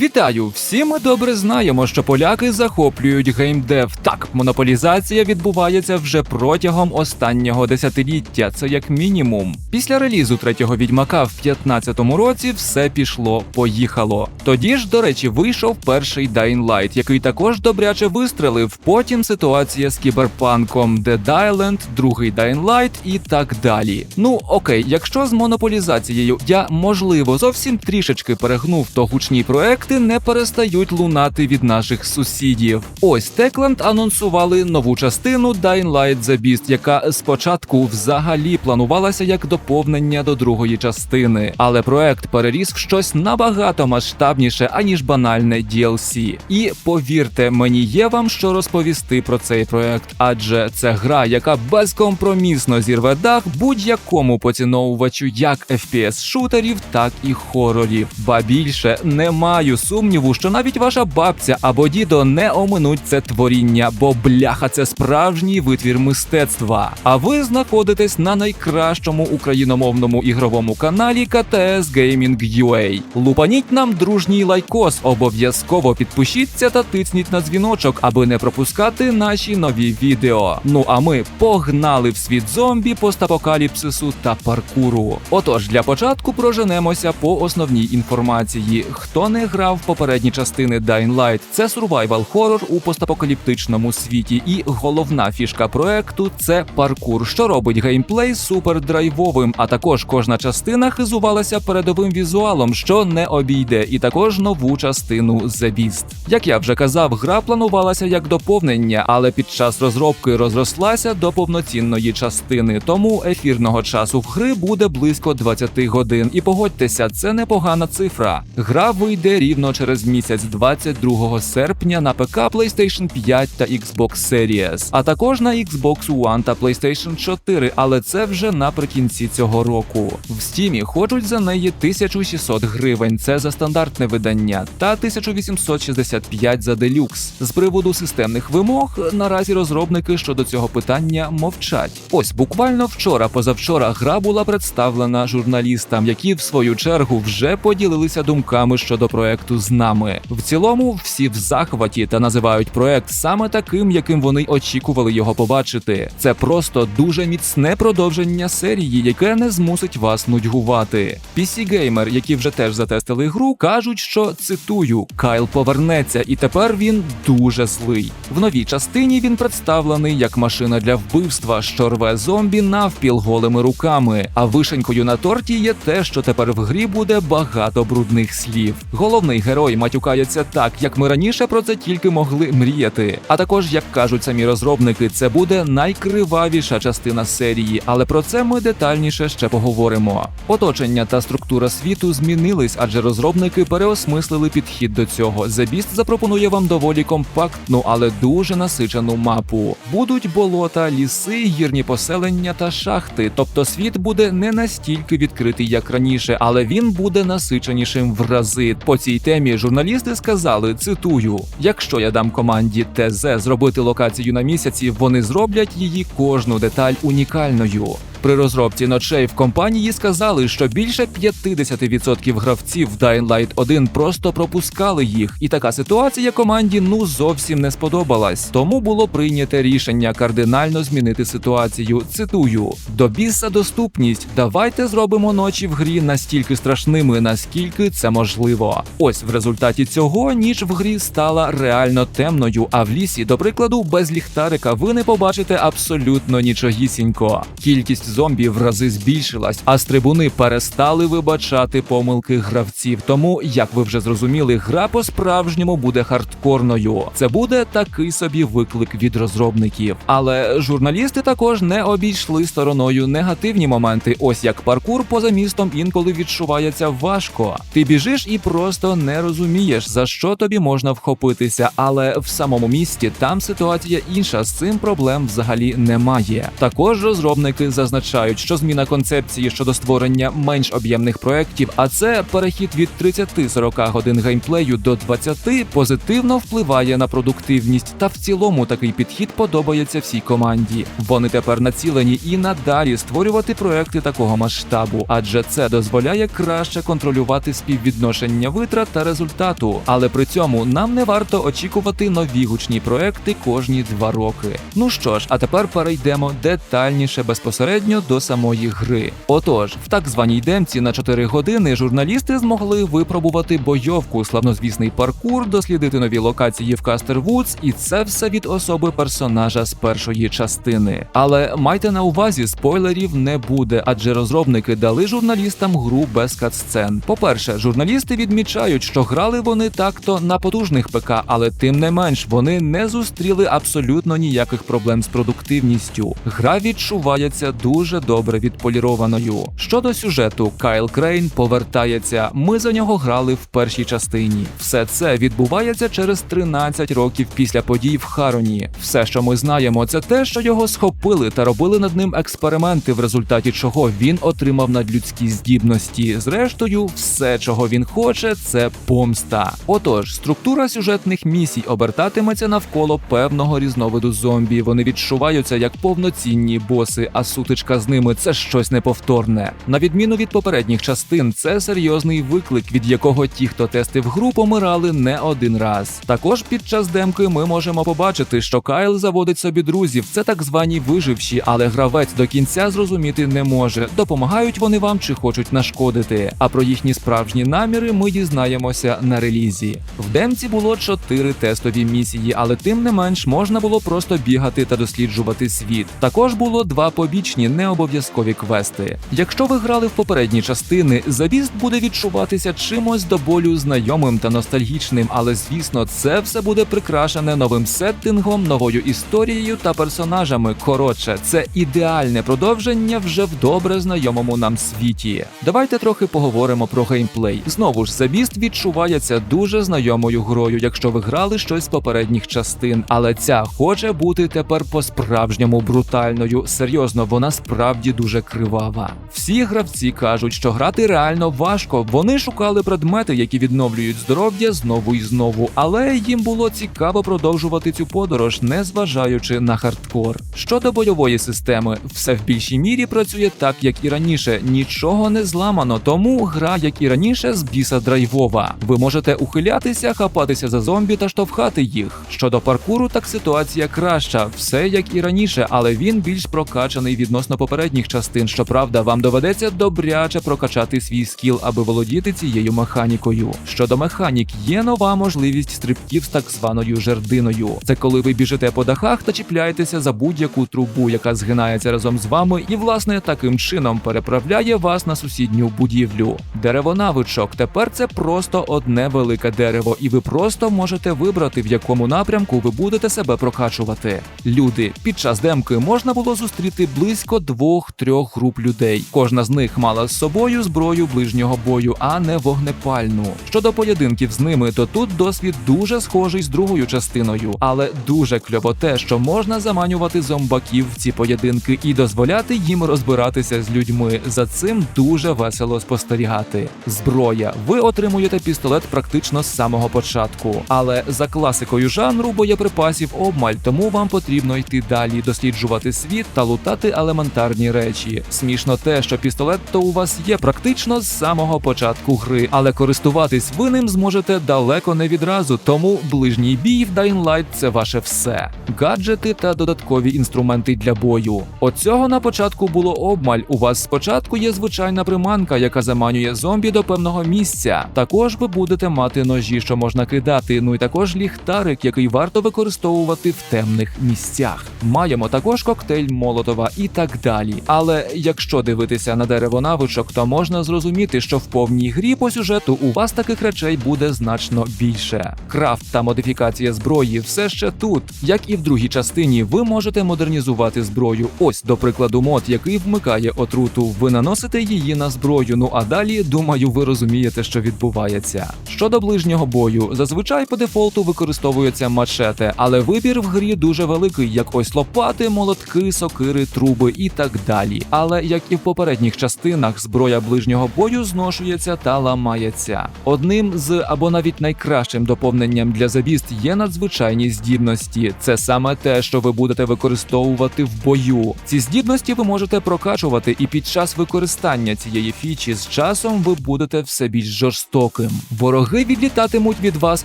Вітаю! Всі ми добре знаємо, що поляки захоплюють геймдев. Так, монополізація відбувається вже протягом останнього десятиліття. Це як мінімум. Після релізу третього відьмака в 15-му році все пішло, поїхало. Тоді ж, до речі, вийшов перший Dying Light, який також добряче вистрелив. Потім ситуація з кіберпанком, Dead Island, другий Dying Light і так далі. Ну окей, якщо з монополізацією я можливо зовсім трішечки перегнув, то гучні проекти не перестають лунати від наших сусідів. Ось Techland анонсували нову частину Dying Light The Beast, яка спочатку взагалі планувалася як доповнення до другої частини, але проект переріс в щось набагато масштабніше, аніж банальне DLC. І повірте, мені є вам що розповісти про цей проект, адже це гра, яка безкомпромісно зірве дах будь-якому поціновувачу як FPS-шутерів, так і хорорів. Ба більше не маю сумніву, що навіть ваша бабця або дідо не оминуть це творіння, бо бляха це справжній витвір мистецтва. А ви знаходитесь на найкращому україномовному ігровому каналі КТС Gaming UA. Лупаніть нам дружній лайкос, обов'язково підпишіться та тисніть на дзвіночок, аби не пропускати наші нові відео. Ну а ми погнали в світ зомбі, постапокаліпсису та паркуру. Отож, для початку проженемося по основній інформації. Хто не грав попередні частини Dying Light, це survival хорор у постапокаліптичному світі, і головна фішка проекту це паркур, що робить геймплей супердрайвовим. А також кожна частина хизувалася передовим візуалом, що не обійде, і також нову частину The Beast. Як я вже казав, гра планувалася як доповнення, але під час розробки розрослася до повноцінної частини. Тому ефірного часу в гри буде близько 20 годин. І погодьтеся, це непогана цифра. Гра вийде рівно через місяць, 22 серпня, на ПК, PlayStation 5 та Xbox Series, а також на Xbox One та PlayStation 4, але це вже наприкінці цього року. В Стімі хочуть за неї 1600 гривень. Це за стандартне видання, та 1865 за делюкс. З приводу системних вимог наразі розробники щодо цього питання мовчать. Ось буквально вчора, позавчора, гра була представлена журналістам, які в свою чергу вже поділилися думками щодо проекту з нами. В цілому, всі в захваті та називають проект саме таким, яким вони очікували його побачити. Це просто дуже міцне продовження серії, яке не змусить вас нудьгувати. PC Gamer, які вже теж затестили гру, кажуть, що цитую: Кайл повернеться, і тепер він дуже злий. В новій частині він представлений як машина для вбивства, що рве зомбі навпіл голими руками. А вишенькою на торті є те, що тепер в грі буде багато брудних слів. Головний герой матюкається так, як ми раніше про це тільки могли мріяти. А також, як кажуть самі розробники, це буде найкривавіша частина серії, але про це ми детальніше ще поговоримо. Оточення та структура світу змінились, адже розробники переосмислили підхід до цього. The Beast запропонує вам доволі компактну, але дуже насичену мапу. Будуть болота, ліси, гірні поселення та шахти. Тобто світ буде не настільки відкритий, як раніше, але він буде насиченішим в рази. По цій темі журналісти сказали: цитую: якщо я дам команді ТЗ зробити локацію на місяці, вони зроблять її кожну деталь унікальною. При розробці ночей в компанії сказали, що більше 50% гравців Dying Light 1 просто пропускали їх, і така ситуація команді ну зовсім не сподобалась. Тому було прийняте рішення кардинально змінити ситуацію. Цитую: до біса доступність. Давайте зробимо ночі в грі настільки страшними, наскільки це можливо. Ось в результаті цього ніч в грі стала реально темною. А в лісі, до прикладу, без ліхтарика ви не побачите абсолютно нічогісінько. Кількість зомбі в рази збільшилась, а стрибуни перестали вибачати помилки гравців. Тому, як ви вже зрозуміли, гра по-справжньому буде хардкорною. Це буде такий собі виклик від розробників. Але журналісти також не обійшли стороною негативні моменти. Ось як паркур поза містом інколи відчувається важко. Ти біжиш і просто не розумієш, за що тобі можна вхопитися. Але в самому місті там ситуація інша. З цим проблем взагалі немає. Також розробники зазначають зазначають, що зміна концепції щодо створення менш об'ємних проєктів, а це перехід від 30-40 годин геймплею до 20 позитивно впливає на продуктивність. Та в цілому такий підхід подобається всій команді. Вони тепер націлені і надалі створювати проекти такого масштабу, адже це дозволяє краще контролювати співвідношення витрат та результату. Але при цьому нам не варто очікувати нові гучні проекти кожні два роки. Ну що ж, а тепер перейдемо детальніше безпосередньо до самої гри. Отож, в так званій демці на 4 години журналісти змогли випробувати бойовку, славнозвісний паркур, дослідити нові локації в Кастервудс, і це все від особи персонажа з першої частини. Але майте на увазі, спойлерів не буде, адже розробники дали журналістам гру без катсцен. По-перше, журналісти відмічають, що грали вони так-то на потужних ПК, але тим не менш вони не зустріли абсолютно ніяких проблем з продуктивністю. Гра відчувається дуже добре відполірованою. Щодо сюжету, Кайл Крейн повертається. Ми за нього грали в першій частині. Все це відбувається через 13 років після подій в Хароні. Все, що ми знаємо, це те, що його схопили та робили над ним експерименти, в результаті чого він отримав надлюдські здібності. Зрештою, все, чого він хоче, це помста. Отож, структура сюжетних місій обертатиметься навколо певного різновиду зомбі. Вони відчуваються як повноцінні боси, а сутичка з ними це щось неповторне. На відміну від попередніх частин, це серйозний виклик, від якого ті, хто тестив гру, помирали не один раз. Також під час демки ми можемо побачити, що Кайл заводить собі друзів. Це так звані виживші, але гравець до кінця зрозуміти не може, допомагають вони вам чи хочуть нашкодити. А про їхні справжні наміри ми дізнаємося на релізі. В демці було чотири тестові місії, але тим не менш можна було просто бігати та досліджувати світ. Також було два побічні необов'язкові квести. Якщо ви грали в попередні частини, завіст буде відчуватися чимось до болю знайомим та ностальгічним, але звісно, це все буде прикрашене новим сеттингом, новою історією та персонажами. Коротше, це ідеальне продовження вже в добре знайомому нам світі. Давайте трохи поговоримо про геймплей. Знову ж Забіст відчувається дуже знайомою грою, якщо ви грали щось з попередніх частин, але ця хоче бути тепер по-справжньому брутальною. Серйозно, вона справді дуже кривава. Всі гравці кажуть, що грати реально важко. Вони шукали предмети, які відновлюють здоров'я знову і знову, але їм було цікаво продовжувати цю подорож, не зважаючи на хардкор. Щодо бойової системи, все в більшій мірі працює так, як і раніше. Нічого не зламано, тому гра, як і раніше, з біса драйвова. Ви можете ухилятися, хапатися за зомбі та штовхати їх. Щодо паркуру, так ситуація краща, все як і раніше, але він більш прокачаний відносно попередніх частин. Щоправда, вам доведеться добряче прокачати свій скіл, аби володіти цією механікою. Щодо механік, є нова можливість стрибків з так званою жердиною. Це коли ви біжите по дахах та чіпляєтеся за будь-яку трубу, яка згинається разом з вами, і власне таким чином переправляє вас на сусідню будівлю. Деревонавичок тепер це просто одне велике дерево, і ви просто можете вибрати, в якому напрямку ви будете себе прокачувати. Люди під час демки можна було зустріти близько двох-трьох груп людей. Кожна з них мала з собою зброю ближнього бою, а не вогнепальну. Щодо поєдинків з ними, то тут досвід дуже схожий з другою частиною, але дуже кльово те, що можна заманювати зомбаків в ці поєдинки і дозволяти їм розбиратися з людьми. За цим дуже весело спостерігати. Зброя. Ви отримуєте пістолет практично з самого початку, але за класикою жанру боєприпасів обмаль, тому вам потрібно йти далі, досліджувати світ та лутати елементарні речі. Смішно те, що пістолет то у вас є практично з самого початку гри, але користуватись ви ним зможете далеко не відразу, тому ближній бій в Dying Light – це ваше все. Гаджети та додаткові інструменти для бою. Оцього на початку було обмаль. У вас спочатку є звичайна приманка, яка заманює зомбі до певного місця. Також ви будете мати ножі, що можна кидати. Ну і також ліхтарик, який варто використовувати в темних місцях. Маємо також коктейль Молотова і так далі. Але якщо дивитися на дерево навичок, то можна зрозуміти, що в повній грі по сюжету у вас таких речей буде значно більше. Крафт та модифікація зброї все ще тут. Як і в другій частині, ви можете модернізувати зброю. Ось, до прикладу, мод, який вмикає отруту. Ви наносите її на зброю. Ну а далі, думаю, ви розумієте, що відбувається. Щодо ближнього бою, зазвичай по дефолту використовується мачете, але вибір в грі дуже великий, як ось лопати, молотки, сокири, труби і так далі. Але як і в попередніх частинах, зброя ближнього бою зношується та ламається. Одним з або навіть найкращим доповненням для забіст є надзвичайні здібності. Це саме те, що ви будете використовувати в бою. Ці здібності ви можете прокачувати, і під час використання цієї фічі з часом ви будете все більш жорстоким. Вороги відлітатимуть від вас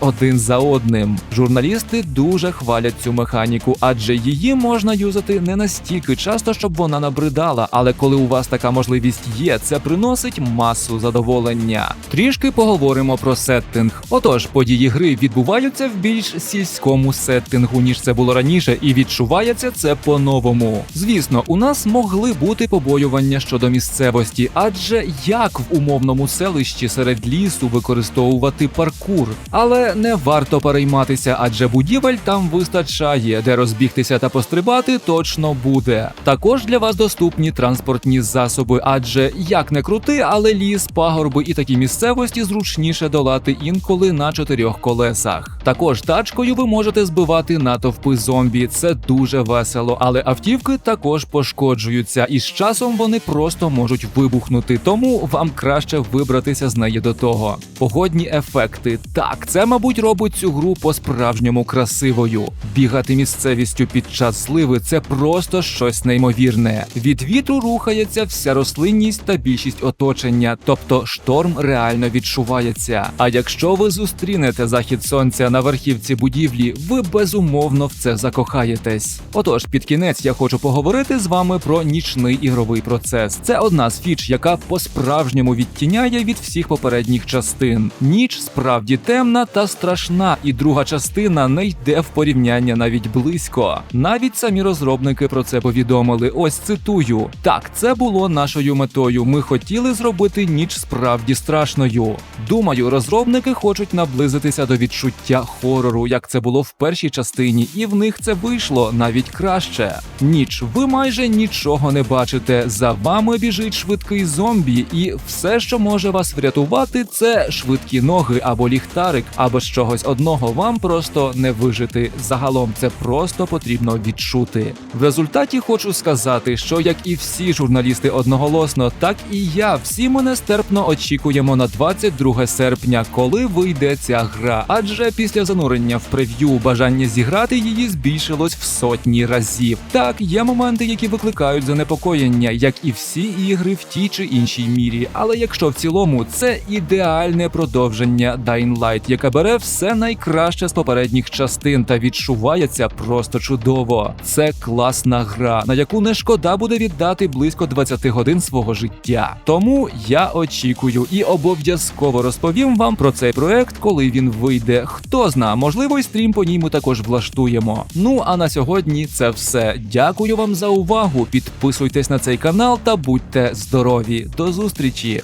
один за одним. Журналісти дуже хвалять цю механіку, адже її можна юзати не настільки часто, щоб вона набридала. Але коли у вас така можливість є, це приносить масу задоволення. Трішки поговоримо про сеттинг. Отож, події гри відбуваються в більш сільському сеттингу, ніж це було раніше, і відчувається це по-новому. Звісно, у нас могли бути побоювання щодо місцевості, адже як в умовному селищі серед лісу використовувати паркур. Але не варто перейматися, адже будівель там вистачає, де розбігтися та пострибати точно буде. Також для вас доступні транспортні засоби, адже як не крути, але ліс, пагорби і такі місцевості зручніше долати інколи на чотирьох колесах. Також тачкою ви можете збивати натовпи зомбі. Це дуже весело, але автівки також пошкоджуються, і з часом вони просто можуть вибухнути. Тому вам краще вибратися з неї до того. Погодні ефекти. Так, це, мабуть, робить цю гру по-справжньому красивою. Бігати місцевістю під час сливи це просто щось неймовірне. Від вітру рухається вся рослинність та більшість оточення, тобто шторм реально відчувається. А якщо ви зустрінете захід сонця на верхівці будівлі, ви безумовно в це закохаєтесь. Отож, під кінець я хочу поговорити з вами про нічний ігровий процес. Це одна з фіч, яка по-справжньому відтіняє від всіх попередніх частин. Ніч справді темна та страшна, і друга частина не йде в порівняння навіть близько. Навіть самі розробники про це повідомили. Ось цитую: так, це було нашою метою. Ми хотіли зробити ніч справді страшною. Думаю, розробники хочуть наблизитися до відчуття хорору, як це було в першій частині, і в них це вийшло навіть краще. Ніч, ви майже нічого не бачите. За вами біжить швидкий зомбі, і все, що може вас врятувати, це швидкі ноги або ліхтарик, або з чогось одного вам просто не вижити. Загалом це просто потрібно відчути. В результаті хочу сказати, що як і всі журналісти одноголосно, так і я всі ми нестерпно очікуємо на 22 серпня, коли вийде ця гра. Адже після занурення в прев'ю бажання зіграти її збільшилось в сотні разів. Так, є моменти, які викликають занепокоєння, як і всі ігри в тій чи іншій мірі. Але якщо в цілому це ідеальне продовження Dying Light, яке бере все найкраще з попередніх частин та відчувається просто чудово. Це класна гра, на яку не шкода буде віддати близько 20 годин свого життя. Тому я очікую і обов'язково розповім вам про цей проект, коли він вийде. Хто зна, можливо, і стрім по ньому також влаштуємо. Ну а на сьогодні це все. Дякую вам за увагу. Підписуйтесь на цей канал та будьте здорові. До зустрічі!